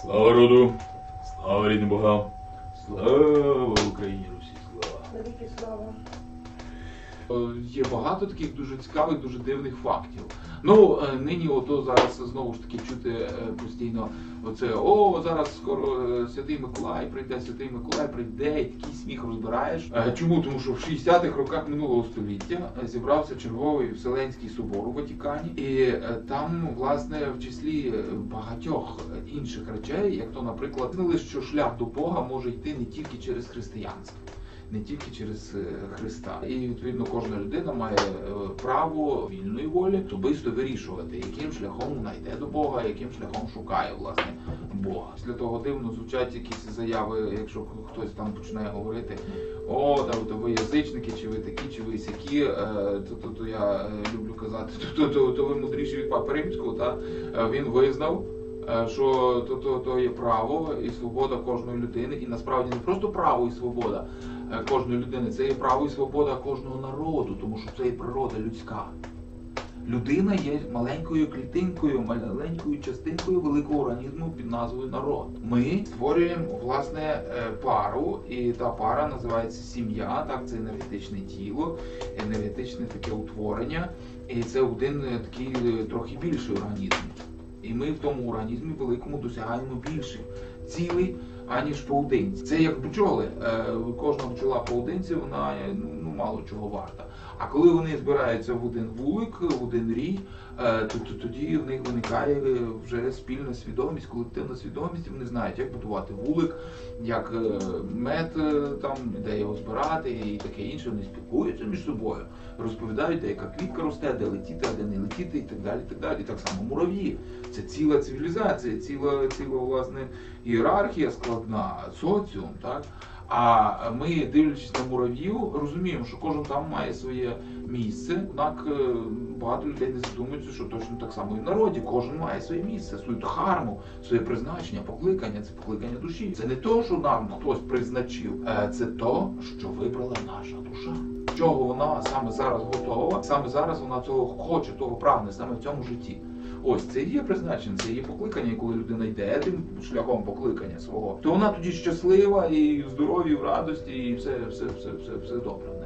Слава роду, слава рідним богам, слава Україні, Русі, слава. Навіки слава. Е, Є багато таких дуже цікавих, дуже дивних фактів. Ну е, нині ото зараз знову ж таки чути е, постійно оце о зараз скоро е, святий Миколай прийде, святий Миколай прийде, і такий сміх розбираєш. Чому? Тому що в 60-х роках минулого століття зібрався черговий Вселенський собор у Ватикані, і там, власне, в числі багатьох інших речей, як то, наприклад, знали, що шлях до Бога може йти не тільки через християнство не тільки через е, Христа. І відповідно кожна людина має е, право вільної волі особисто вирішувати, яким шляхом вона йде до Бога, яким шляхом шукає власне Бога. Після того дивно звучать якісь заяви, якщо хтось там починає говорити. О, там то ви язичники, чи ви такі, чи ви сякі, е, то, то, то я люблю казати, то, то, то, то ви мудріші від папи римського, та він визнав, що то, то, то є право і свобода кожної людини, і насправді не просто право і свобода е, кожної людини, це є право і свобода кожного народу, тому що це є природа людська. Людина є маленькою клітинкою, маленькою частинкою великого організму під назвою народ. Ми створюємо власне е, пару, і та пара називається сім'я. Так, це енергетичне тіло, енергетичне таке утворення, і це один е, такий е, трохи більший організм. І ми в тому організмі великому досягаємо більших цілей, аніж поодинці. Це як бджоли. Е, Кожна бджола поодинці, вона е, ну мало чого варта. А коли вони збираються в один вулик, в один рій, е, то, то тоді в них виникає вже спільна свідомість, колективна свідомість. Вони знають, як будувати вулик, як мед там, де його збирати і таке інше. Вони спілкуються між собою, розповідають, де яка квітка росте, де летіти, де не летіти, і так далі. І так далі. Так само мурав'ї. Це ціла цивілізація, ціла, ціла власне ієрархія складна, соціум, так. А ми, дивлячись на мурав'їв, розуміємо, що кожен там має своє місце. Однак е, багато людей не задумуються, що точно так само і в народі. Кожен має своє місце, свою дхарму, своє призначення, покликання. Це покликання душі. Це не то, що нам хтось призначив, е, це то, що вибрала наша душа. Чого вона саме зараз готова, саме зараз вона цього хоче, того прагне саме в цьому житті. Ось це її призначення, це її покликання, коли людина йде тим шляхом покликання свого, то вона тоді щаслива і в здоров'ї, в радості, і все, все, все, все, все добре.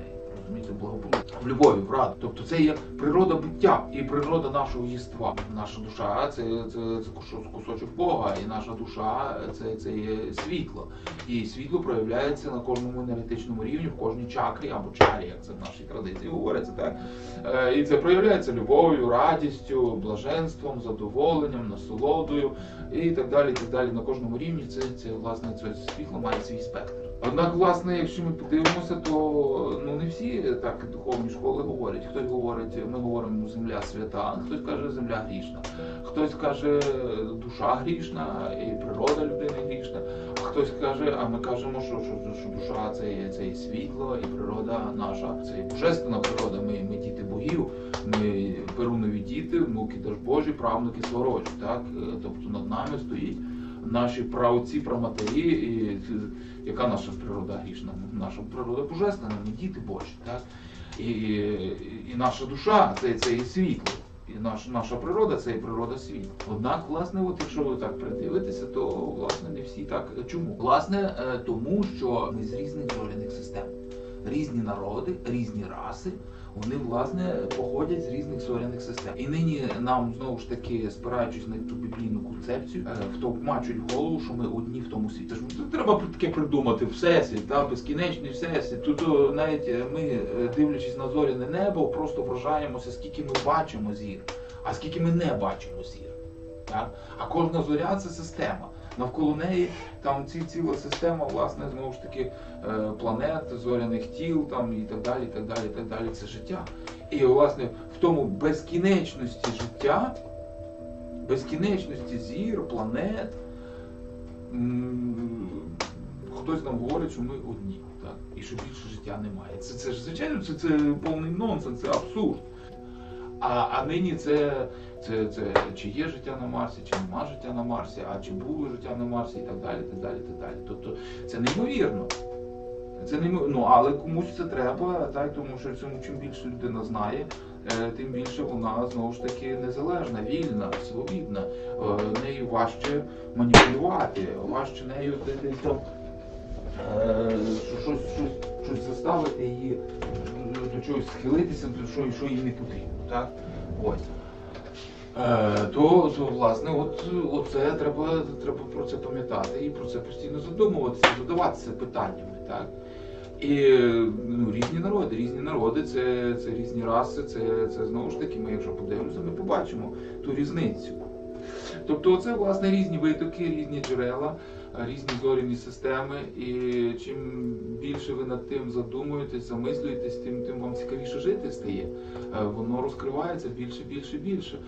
Розумієте, благополуччя. В любові, в раді. Тобто це є природа буття і природа нашого єства. Наша душа це, це, це кусочок Бога, і наша душа це, це є світло. І світло проявляється на кожному енергетичному рівні, в кожній чакрі або чарі, як це в нашій традиції говориться, так? Е, І це проявляється любов'ю, радістю, блаженством, задоволенням, насолодою і так далі. і так далі. На кожному рівні це, це власне це світло має свій спектр. Однак, власне, якщо ми подивимося, то ну не всі так духовні школи говорять. Хтось говорить, ми говоримо земля свята, хтось каже земля грішна, хтось каже душа грішна і природа людини грішна. А хтось каже, а ми кажемо, що, що, що душа це є, це світло, і природа наша, це є божественна природа. Ми, ми діти богів, ми перунові діти, внуки Даж Божі, правнуки сварожі. Так? Тобто над нами стоїть наші праотці, праматері, і яка наша природа грішна? Наша природа божественна, ми діти Божі. Так? І, і, і наша душа це, це і світло. І наш, наша природа це і природа світу. Однак, власне, от якщо ви так придивитеся, то власне не всі так. Чому? Власне, е, тому що ми з різних зоряних систем. Різні народи, різні раси, вони власне походять з різних зоряних систем. І нині нам знову ж таки, спираючись на ту біблійну концепцію, е, втовмачують в голову, що ми одні в тому світі. Ж тут треба таке придумати всесвіт, та безкінечний всесвіт. Тут навіть е, ми, е, дивлячись на зоряне небо, просто вражаємося, скільки ми бачимо зір, а скільки ми не бачимо зір. Так? А кожна зоря це система. Навколо неї там ці ціла система, власне, знову ж таки, е, планет, зоряних тіл там і так далі, і так далі, і так далі. Це життя. І власне в тому безкінечності життя, безкінечності зір, планет. Хтось нам говорить, що ми одні, так? і що більше життя немає. Це, це ж звичайно, це, це повний нонсенс, це абсурд. А, а нині це, це, це чи є життя на Марсі, чи нема життя на Марсі, а чи було життя на Марсі, і так далі, так далі, так далі. Тобто це неймовірно. Це неймовірно. Ну, але комусь це треба, так, тому що чим, чим більше людина знає, е, тим більше вона знову ж таки незалежна, вільна, свобідна. Е, Нею важче маніпулювати, важче нею десь там е, щось, щось, щось заставити її до чогось схилитися, до що, що їй не потрібно. Так? Ось. Е, то, то власне, от оце треба, треба про це пам'ятати і про це постійно задумуватися, задаватися питаннями. Так? І ну, різні народи, різні народи, це, це різні раси, це, це знову ж таки, ми якщо подивимося, ми побачимо ту різницю. Тобто це власне різні витоки, різні джерела, різні зоряні системи. І чим більше ви над тим задумуєтесь, замислюєтесь, тим, тим вам цікавіше жити стає. Е, Воно розкривається більше, більше, більше.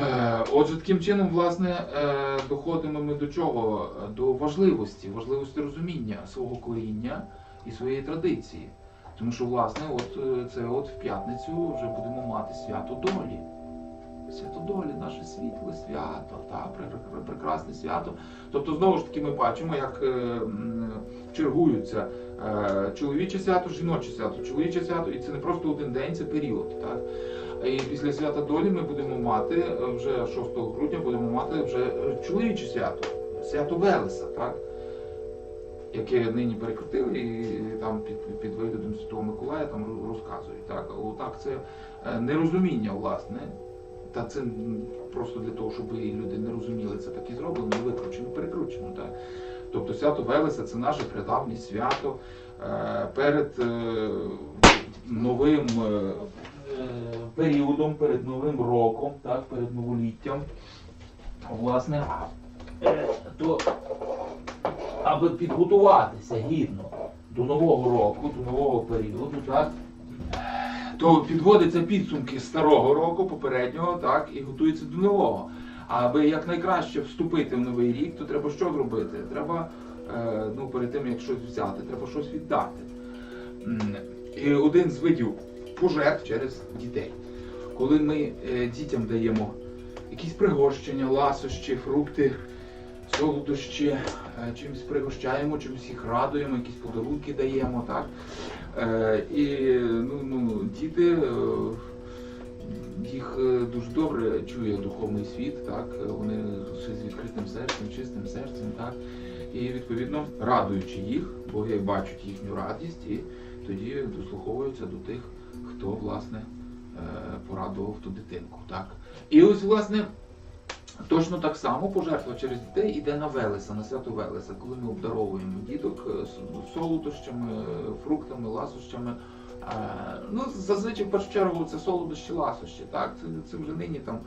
Е, Отже, таким чином, власне, е, доходимо ми до чого? До важливості, важливості розуміння свого коріння і своєї традиції. Тому що, власне, от це от в п'ятницю вже будемо мати свято долі. Свято долі, наше світле свято, та, пре- пре- прекрасне свято. Тобто, знову ж таки, ми бачимо, як е, чергуються е, чоловіче свято, жіноче свято, чоловіче свято, і це не просто один день, це період. Так? І після свята долі ми будемо мати е, вже 6 грудня будемо мати вже чоловіче свято, свято Велеса, так? яке нині перекрутили і там під, під виглядом Святого Миколая там розказують. Так? Отак це нерозуміння, власне. Та це просто для того, щоб люди не розуміли, це так і зроблено, викручено, перекручено. Так? Тобто свято Велеса це наше придавнє свято е, перед е, новим е, періодом, перед новим роком, так, перед новоліттям. Власне, то аби підготуватися гідно до нового року, до нового періоду, так, то підводяться підсумки старого року, попереднього, так, і готується до нового. Аби якнайкраще вступити в новий рік, то треба що зробити? Треба, е, ну, перед тим, як щось взяти, треба щось віддати. І один з видів пожертв через дітей. Коли ми е, дітям даємо якісь пригощення, ласощі, фрукти, солодощі, е, чимось пригощаємо, чимось їх радуємо, якісь подарунки даємо, так? Е, І ну, ну, діти, е, їх дуже добре чує духовний світ, так? Вони з відкритим серцем, чистим серцем, так? І відповідно радуючи їх, боги бачать їхню радість і тоді дослуховуються до тих, хто власне порадував ту дитинку. Так? І ось власне. Точно так само пожертва через дітей іде на Велеса, на свято Велеса, коли ми обдаровуємо діток е, солодощами, е, фруктами, ласощами. Е, Ну, зазвичай в першу чергу це солодощі, ласощі. Так? Це, це вже нині там.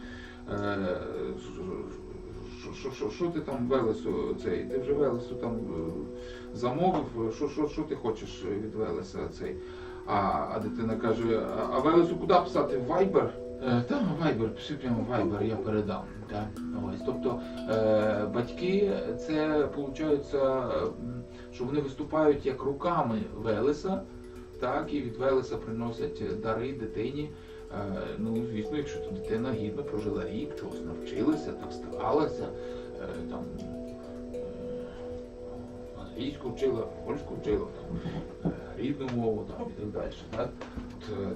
що- ти там Велесу цей? Ти вже Велесу там замовив, що, що, ти хочеш від Велеса цей? А, а дитина каже, а Велесу куди писати? В Viber? Е, Та Viber, пиши прямо в Viber, я передам. Так? Ось, тобто е, батьки це виходить, що вони виступають як руками Велеса, так, і від Велеса приносять дари дитині. Е, ну, звісно, якщо то дитина гідно прожила рік, чогось навчилася, так старалася, там англійську вчила, польську вчила, там, рідну мову там, і так далі. Так?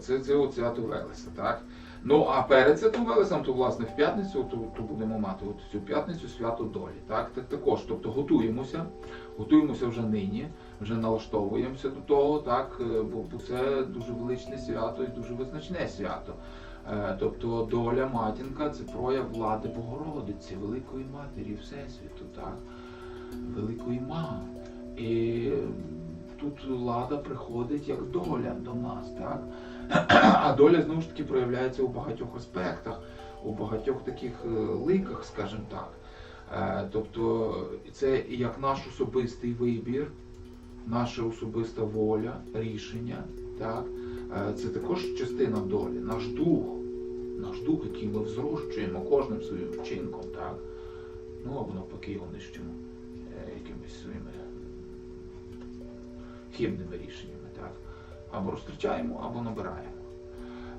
Це, це свято Велеса, так? Ну, а перед святом Велесом, то власне в п'ятницю, то, то будемо мати от цю п'ятницю свято долі. Так? так також, тобто готуємося, готуємося вже нині, вже налаштовуємося до того, так? е, бо, бо це дуже величне свято і дуже визначне свято. Е, Тобто доля матінка це прояв влади Богородиці, Великої Матері Всесвіту, так? Великої мами. І тут влада приходить як доля до нас, так? А доля знову ж таки проявляється у багатьох аспектах, у багатьох таких е, ликах, скажімо так. Е, Тобто це як наш особистий вибір, наша особиста воля, рішення. Так? Е, Це також частина долі, наш дух, наш дух, який ми взрощуємо кожним своїм вчинком, так? Ну або навпаки його нищимо якимись своїми хибними рішеннями, так? Або розтрачаємо, або набираємо.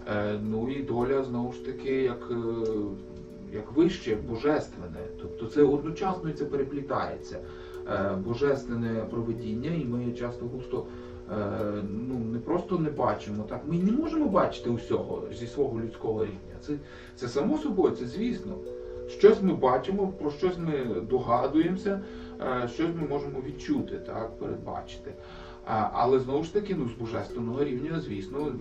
Е, ну і доля знову ж таки як, е, як вище, божественне. Тобто це одночасно і це переплітається. Е, божественне проведіння, і ми часто густо ну, не просто не бачимо. Так? Ми не можемо бачити усього зі свого людського рівня. Це, це само собою, це звісно. Щось ми бачимо, про щось ми догадуємося, щось ми можемо відчути, так, передбачити. Але знову ж таки, ну, з божественного рівня, звісно,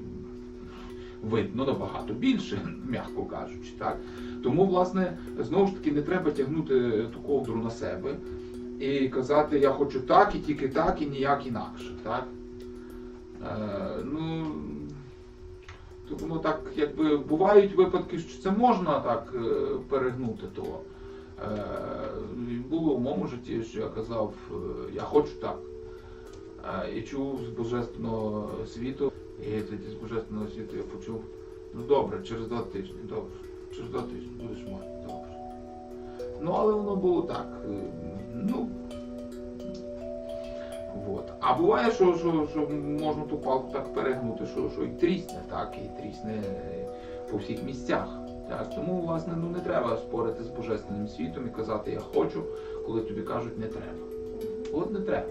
видно набагато більше, м'яко кажучи. Так? Тому, власне, знову ж таки, не треба тягнути ту ковдру на себе і казати, я хочу так, і тільки так, і ніяк інакше. Так? Е, ну, то воно так, якби бувають випадки, що це можна так е, перегнути то. Е, було в моєму житті, що я казав, е, я хочу так. І чув з божественного світу, і тоді з божественного світу я почув, ну добре, через два тижні, добре, через два тижні будеш мати, добре. Ну, але воно було так. е, Ну, Вот. А буває, що, що, що можна ту палку так перегнути, що, що і трісне, так, і трісне по всіх місцях. Так. Тому, власне, ну не треба спорити з божественним світом і казати я хочу, коли тобі кажуть не треба. От не треба.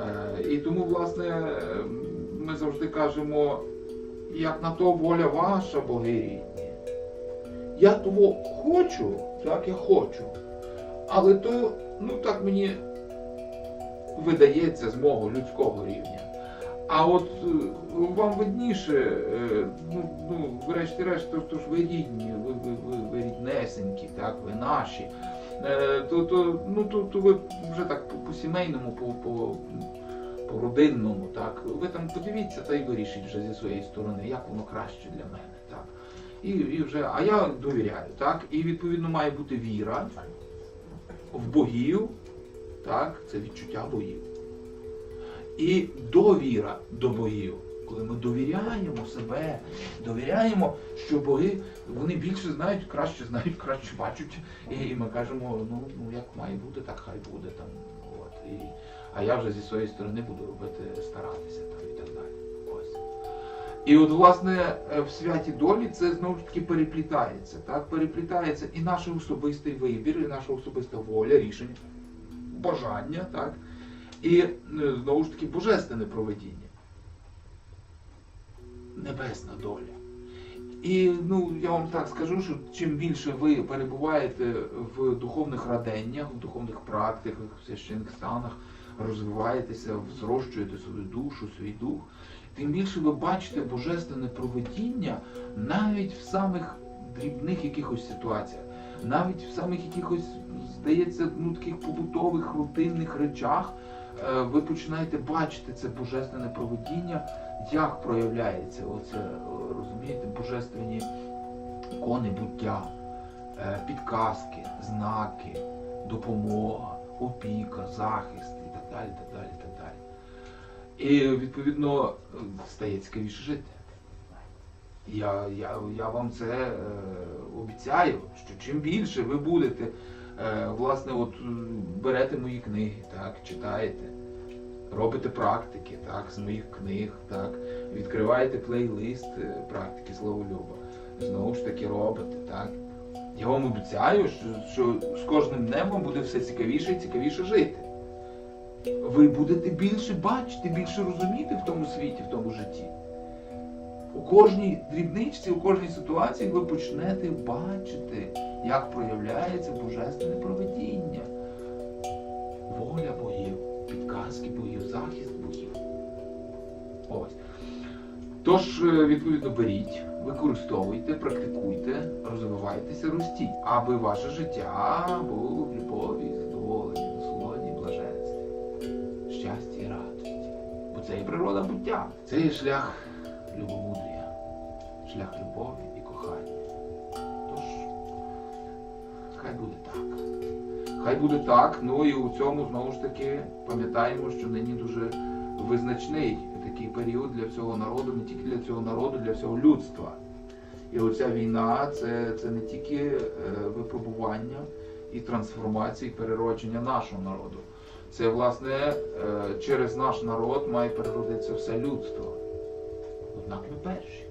Е, і тому, власне, е, ми завжди кажемо, як на то воля ваша, боги рідні. Я того хочу, так я хочу. Але то, ну так мені видається з мого людського рівня. А от е, вам видніше, ну, ну врешті-решт, то ж ви рідні, ви, ви, ви, ви ріднесенькі, так, ви наші. Е, то, то, ну, то, то ви вже так по, по сімейному, по, по, по родинному, так. Ви там подивіться та й вирішіть вже зі своєї сторони, як воно краще для мене. Так. І, і вже, а я довіряю, так? І відповідно має бути віра в богів, так, це відчуття богів. І довіра до богів. Коли ми довіряємо себе, довіряємо, що боги вони більше знають, краще знають, краще бачать. І ми кажемо, ну, ну як має бути, так хай буде там. От. І, а я вже зі своєї сторони буду робити, старатися там і так далі. Ось. І от, власне, е, в святі долі це знову ж таки переплітається. Так? Переплітається і наш особистий вибір, і наша особиста воля, рішення, бажання, так? і е, знову ж таки божественне проведіння. Небесна доля. І ну, я вам так скажу, що чим більше ви перебуваєте в духовних раденнях, в духовних практиках, в священних станах, розвиваєтеся, зрощуєте свою душу, свій дух, тим більше ви бачите божественне проведіння навіть в самих дрібних якихось ситуаціях, навіть в самих якихось, здається, ну, таких побутових, рутинних речах е, ви починаєте бачити це божественне проведіння, як проявляється оце, е, розумієте, божественні ікони буття, е, підказки, знаки, допомога, опіка, захист і так далі, так далі, так далі. І відповідно стає цікавіше жити. Я, я, я вам це е, обіцяю, що чим більше ви будете, е, власне, от берете мої книги, так, читаєте, робите практики, так, з моїх книг, так, відкриваєте плейлист е, практики Словолюба, знову ж таки робите, так. Я вам обіцяю, що, що з кожним днем вам буде все цікавіше і цікавіше жити. Ви будете більше бачити, більше розуміти в тому світі, в тому житті. У кожній дрібничці, у кожній ситуації ви почнете бачити, як проявляється божественне проведіння. Воля богів, підказки богів, захист богів. Ось. Тож, е, відповідно, беріть, використовуйте, практикуйте, розвивайтеся, ростіть, аби ваше життя було в любові, задоволенні, насолоді, блаженстві, щасті і радості. Бо це і природа буття. Це є шлях любомудрія, шлях любові і кохання. Тож, хай буде так. Хай буде так, ну і у цьому знову ж таки пам'ятаємо, що нині дуже визначний такий період для всього народу, не тільки для цього народу, для всього людства. І оця війна це, це не тільки е, випробування і трансформація, і переродження нашого народу. Це, власне, е, через наш народ має переродитися все людство. Однак ми перші.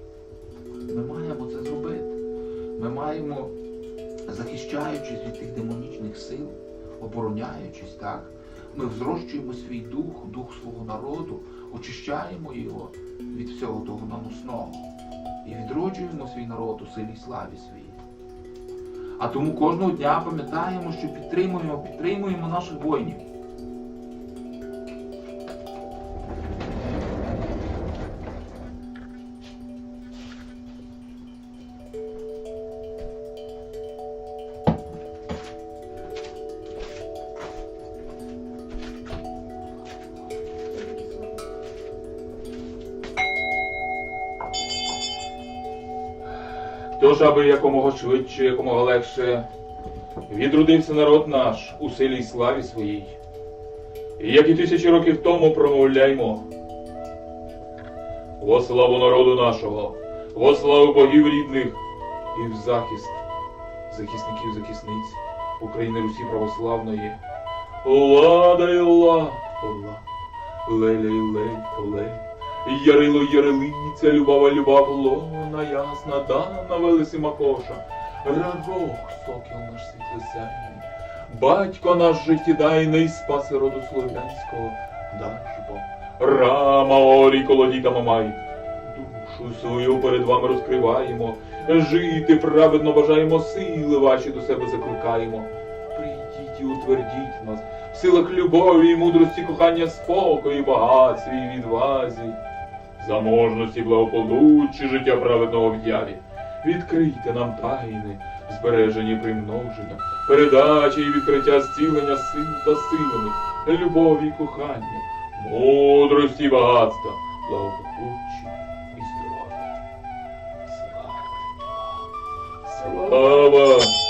Ми маємо це зробити. Ми маємо, захищаючись від тих демонічних сил, обороняючись, так, Ми взрощуємо свій дух, дух свого народу, очищаємо його від всього того наносного і відроджуємо свій народ у силі славі своїй. А тому кожного дня пам'ятаємо, що підтримуємо, підтримуємо наших воїнів. Тож, аби якомога швидше, якомога легше відродився народ наш у силі й славі своїй. І як і тисячі років тому промовляймо. Во славу народу нашого, во славу богів рідних і в захист захисників захисниць України Русі Православної. Лада й ла, ола, леля й лель, олель. Ярило ярилиця, любава люба лона ясна, дана велесі макоша. Рарох, сокіл наш світлосяйний, батько наш життєдайний, спаси роду слов'янського, даш бо. Рама орі колодіта мамай. Душу свою перед вами розкриваємо, жити праведно бажаємо, сили ваші до себе закликаємо. Прийдіть і утвердіть нас в силах любові і мудрості, кохання, спокою, багатстві і відвазі, заможності, благополуччі, життя праведного в яві. Відкрийте нам тайни, збережені примноження, передачі і відкриття зцілення сил та силами, любові і кохання, мудрості і багатства, благополуччя і здоров'я. Слава! Слава!